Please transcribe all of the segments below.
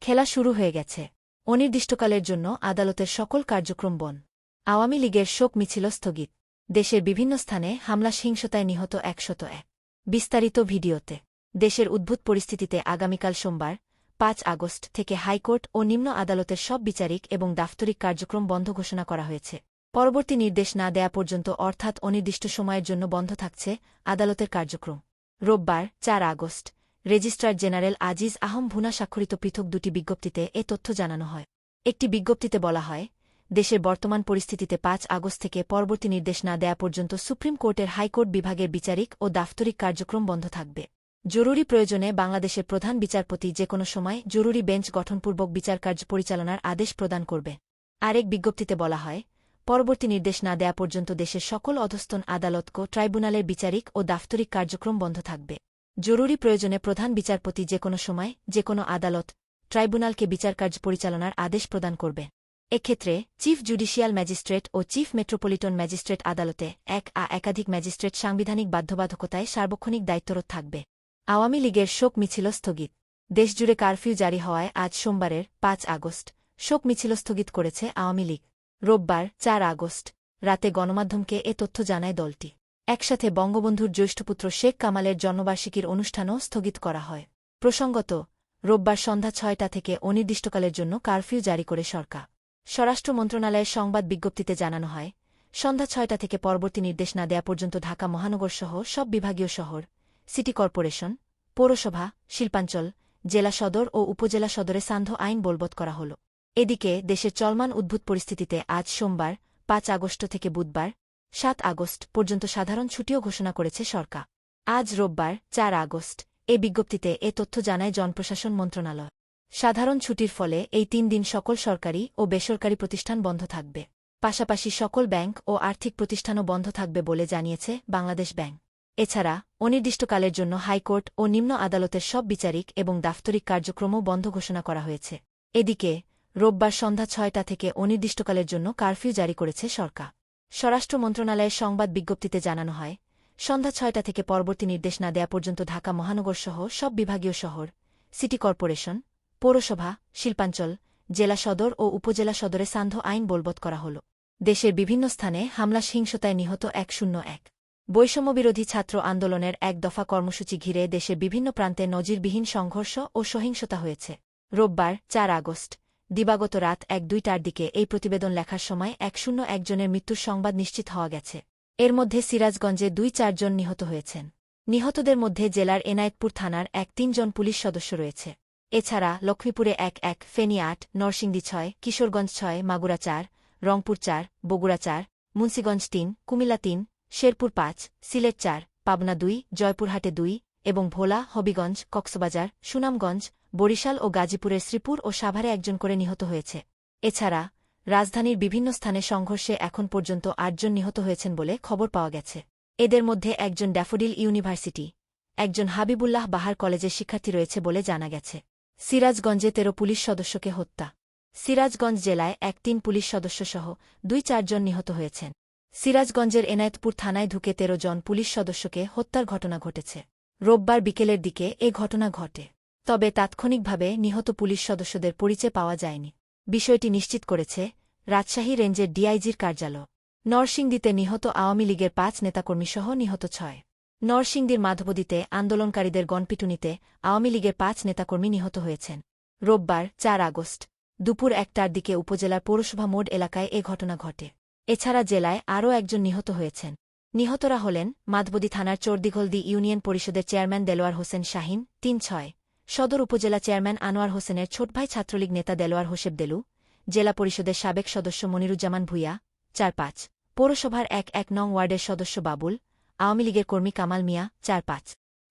খেলা শুরু হয়ে গেছে। অনির্দিষ্টকালের জন্য আদালতের সকল কার্যক্রম বন আওয়ামী লীগের শোক মিছিল স্থগিত। দেশের বিভিন্ন স্থানে হামলা সহিংসতায় নিহত একশত এক। বিস্তারিত ভিডিওতে। দেশের উদ্ভূত পরিস্থিতিতে আগামীকাল সোমবার, পাঁচ আগস্ট থেকে হাইকোর্ট ও নিম্ন আদালতের সব বিচারিক এবং দাফতরিক কার্যক্রম বন্ধ ঘোষণা করা হয়েছে। পরবর্তী নির্দেশ না দেয়া পর্যন্ত অর্থাৎ অনির্দিষ্ট সময়ের জন্য বন্ধ থাকছে আদালতের কার্যক্রম। রোববার, চার আগস্ট রেজিস্ট্রার জেনারেল আজিজ আহম ভুনা স্বাক্ষরিত পৃথক দুটি বিজ্ঞপ্তিতে এ তথ্য জানানো হয়। একটি বিজ্ঞপ্তিতে বলা হয়, দেশের বর্তমান পরিস্থিতিতে পাঁচ আগস্ট থেকে পরবর্তী নির্দেশ না দেয়া পর্যন্ত সুপ্রিম কোর্টের হাইকোর্ট বিভাগের বিচারিক ও দাফতরিক কার্যক্রম বন্ধ থাকবে। জরুরি প্রয়োজনে বাংলাদেশের প্রধান বিচারপতি যে কোনো সময় জরুরি বেঞ্চ গঠনপূর্বক বিচারকার্য পরিচালনার আদেশ প্রদান করবে। আরেক বিজ্ঞপ্তিতে বলা হয়, পরবর্তী নির্দেশ না দেয়া পর্যন্ত দেশের সকল অধস্তন আদালত ও ট্রাইব্যুনালের বিচারিক ও দাফতরিক কার্যক্রম বন্ধ থাকবে। জরুরি প্রয়োজনে প্রধান বিচারপতি যে কোনো সময়, যে কোনো আদালত, ট্রাইব্যুনালকে বিচারকার্য পরিচালনার আদেশ প্রদান করবে। এক্ষেত্রে, চিফ জুডিশিয়াল ম্যাজিস্ট্রেট ও চিফ মেট্রোপলিটন ম্যাজিস্ট্রেট আদালতে এক আ একাধিক ম্যাজিস্ট্রেট সাংবিধানিক বাধ্যবাধকতায় সার্বক্ষণিক দায়িত্বরত থাকবে। আওয়ামী লীগের শোক মিছিল স্থগিত। দেশজুড়ে কারফিউ জারি হওয়ায় আজ সোমবারের পাঁচ আগস্ট শোক মিছিল স্থগিত করেছে আওয়ামী লীগ। রোববার চার আগস্ট রাতে গণমাধ্যমকে এ তথ্য জানায় দলটি। একসাথে বঙ্গবন্ধুর জ্যৈষ্ঠপুত্র শেখ কামালের জন্মবার্ষিকীর অনুষ্ঠানও স্থগিত করা হয়। প্রসঙ্গত, রোববার সন্ধ্যা ছয়টা থেকে অনির্দিষ্টকালের জন্য কারফিউ জারি করে সরকার। স্বরাষ্ট্র মন্ত্রণালয়ের সংবাদ বিজ্ঞপ্তিতে জানানো হয়, সন্ধ্যা ছয়টা থেকে পরবর্তী নির্দেশ না দেয়া পর্যন্ত ঢাকা মহানগরসহ সব বিভাগীয় শহর, সিটি কর্পোরেশন, পৌরসভা, শিল্পাঞ্চল, জেলা সদর ও উপজেলা সদরে সান্ধ্য আইন বলবৎ করা হল। এদিকে দেশের চলমান উদ্ভূত পরিস্থিতিতে আজ সোমবার, পাঁচ আগস্ট থেকে বুধবার সাত আগস্ট পর্যন্ত সাধারণ ছুটিও ঘোষণা করেছে সরকার। আজ রোববার, চার আগস্ট, এ বিজ্ঞপ্তিতে এ তথ্য জানায় জনপ্রশাসন মন্ত্রণালয়। সাধারণ ছুটির ফলে এই তিন দিন সকল সরকারি ও বেসরকারি প্রতিষ্ঠান বন্ধ থাকবে। পাশাপাশি সকল ব্যাংক ও আর্থিক প্রতিষ্ঠানও বন্ধ থাকবে বলে জানিয়েছে বাংলাদেশ ব্যাংক। এছাড়া, অনির্দিষ্টকালের জন্য হাইকোর্ট ও নিম্ন আদালতের সব বিচারিক এবং দাফতরিক কার্যক্রমও বন্ধ ঘোষণা করা হয়েছে। এদিকে, রোববার সন্ধ্যা ছয়টা থেকে অনির্দিষ্টকালের জন্য কারফিউ জারি করেছে সরকার। স্বরাষ্ট্র মন্ত্রণালয়ের সংবাদ বিজ্ঞপ্তিতে জানানো হয়, সন্ধ্যা ছয়টা থেকে পরবর্তী নির্দেশ না দেয়া পর্যন্ত ঢাকা মহানগরসহ সব বিভাগীয় শহর, সিটি কর্পোরেশন, পৌরসভা, শিল্পাঞ্চল, জেলা সদর ও উপজেলা সদরে সান্ধ্য আইন বলবৎ করা হল। দেশের বিভিন্ন স্থানে হামলা সহিংসতায় নিহত এক শূন্য এক। বৈষম্যবিরোধী ছাত্র আন্দোলনের এক দফা কর্মসূচি ঘিরে দেশের বিভিন্ন প্রান্তে নজিরবিহীন সংঘর্ষ ও সহিংসতা হয়েছে। রোববার চার আগস্ট দিবাগত রাত এক দুইটার দিকে এই প্রতিবেদন লেখার সময় এক শূন্য একজনের মৃত্যুর সংবাদ নিশ্চিত হওয়া গেছে। এর মধ্যে সিরাজগঞ্জে দুই চারজন নিহত হয়েছেন। নিহতদের মধ্যে জেলার এনায়েতপুর থানার এক তিনজন পুলিশ সদস্য রয়েছে। এছাড়া লক্ষ্মীপুরে এক এক, ফেনী আট, নরসিংদী ছয়, কিশোরগঞ্জ ছয়, মাগুরা চার, রংপুর চার, বগুড়া চার, মুন্সীগঞ্জ তিন, কুমিল্লা তিন, শেরপুর পাঁচ, সিলেট চার, পাবনা দুই, জয়পুরহাটে দুই এবং ভোলা, হবিগঞ্জ, কক্সবাজার, সুনামগঞ্জ, বরিশাল ও গাজীপুরের শ্রীপুর ও সাভারে একজন করে নিহত হয়েছে। এছাড়া, রাজধানীর বিভিন্ন স্থানে সংঘর্ষে এখন পর্যন্ত আটজন নিহত হয়েছেন বলে খবর পাওয়া গেছে। এদের মধ্যে একজন ড্যাফোডিল ইউনিভার্সিটি, একজন হাবিবুল্লাহ বাহার কলেজের শিক্ষার্থী রয়েছে বলে জানা গেছে। সিরাজগঞ্জে তেরো পুলিশ সদস্যকে হত্যা। সিরাজগঞ্জ জেলায় এক তিন পুলিশ সদস্যসহ দুই চারজন নিহত হয়েছেন। সিরাজগঞ্জের এনায়েতপুর থানায় ঢুকে তেরো জন পুলিশ সদস্যকে হত্যার ঘটনা ঘটেছে। রোববার বিকেলের দিকে এ ঘটনা ঘটে, তবে তাৎক্ষণিকভাবে নিহত পুলিশ সদস্যদের পরিচয় পাওয়া যায়নি। বিষয়টি নিশ্চিত করেছে রাজশাহী রেঞ্জের ডিআইজির কার্যালয়। নরসিংদীতে নিহত আওয়ামী লীগের পাঁচ নেতাকর্মীসহ নিহত ছয়। নরসিংদীর মাধবদীতে আন্দোলনকারীদের গণপিটুনিতে আওয়ামী লীগের পাঁচ নেতাকর্মী নিহত হয়েছেন। রোববার চার আগস্ট, দুপুর একটার দিকে উপজেলার পৌরসভা মোড এলাকায় এ ঘটনা ঘটে। এছাড়া জেলায় আরও একজন নিহত হয়েছেন। নিহতরা হলেন মাধবদী থানার চর্দিঘলদি ইউনিয়ন পরিষদের চেয়ারম্যান দেলোয়ার হোসেন শাহিন, তিন ছয়। সদর উপজেলা চেয়ারম্যান আনোয়ার হোসেনের ছোটভাই ছাত্রলীগ নেতা দেলোয়ার হোসেব দেলু, জেলা পরিষদের সাবেক সদস্য মনিরুজ্জামান ভুইয়া, চার পাঁচ। পৌরসভার এক এক নং ওয়ার্ডের সদস্য বাবুল, আওয়ামী লীগের কর্মী কামাল মিয়া, চার পাঁচ।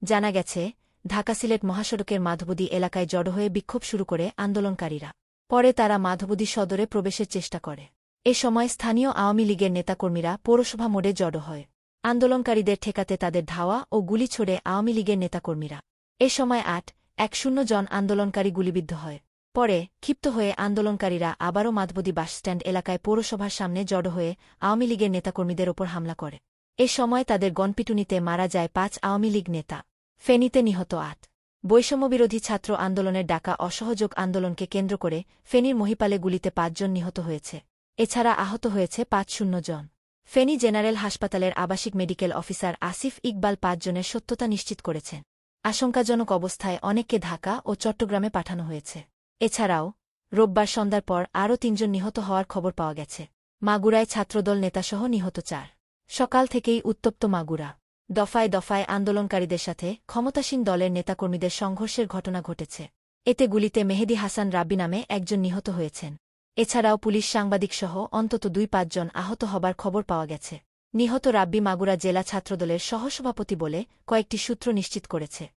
জানা গেছে, ঢাকা সিলেট মহাসড়কের মাধবদী এলাকায় জড়ো হয়ে বিক্ষোভ শুরু করে আন্দোলনকারীরা। পরে তারা মাধবদী সদরে প্রবেশের চেষ্টা করে। এ সময় স্থানীয় আওয়ামী লীগের নেতাকর্মীরা পৌরসভা মোড়ে জড়ো হয়। আন্দোলনকারীদের ঠেকাতে তাদের ধাওয়া ও গুলি ছোড়ে আওয়ামী লীগের নেতাকর্মীরা। এ সময় আট, এক শূন্য জন আন্দোলনকারী গুলিবিদ্ধ হয়। পরে ক্ষিপ্ত হয়ে আন্দোলনকারীরা আবারও মাধবদী বাসস্ট্যান্ড এলাকায় পৌরসভার সামনে জড়ো হয়ে আওয়ামী লীগের নেতাকর্মীদের ওপর হামলা করে। এ সময় তাদের গণপিটুনিতে মারা যায় পাঁচ আওয়ামী লীগ নেতা। ফেনীতে নিহত আট। বৈষম্যবিরোধী ছাত্র আন্দোলনের ডাকা অসহযোগ আন্দোলনকে কেন্দ্র করে ফেনীর মহিপালে গুলিতে পাঁচজন নিহত হয়েছে। এছাড়া আহত হয়েছে পাঁচ শূন্য জন। ফেনী জেনারেল হাসপাতালের আবাসিক মেডিকেল অফিসার আসিফ ইকবাল পাঁচজনের সত্যতা নিশ্চিত করেছেন। আশঙ্কাজনক অবস্থায় অনেককে ঢাকা ও চট্টগ্রামে পাঠানো হয়েছে। এছাড়াও, রোববার সন্ধ্যার পর আরও তিনজন নিহত হওয়ার খবর পাওয়া গেছে। মাগুরায় ছাত্রদল নেতাসহ নিহত চার। সকাল থেকেই উত্তপ্ত মাগুরা। দফায় দফায় আন্দোলনকারীদের সাথে ক্ষমতাসীন দলের নেতাকর্মীদের সংঘর্ষের ঘটনা ঘটেছে। এতে গুলিতে মেহেদি হাসান রাব্বি নামে একজন নিহত হয়েছেন। এছাড়াও পুলিশ সাংবাদিক সহ অন্তত দুই পাঁচজন আহত হবার খবর পাওয়া গেছে। নিহত রাব্বি মাগুরা জেলা ছাত্রদলের সহসভাপতি বলে কয়েকটি সূত্র নিশ্চিত করেছে।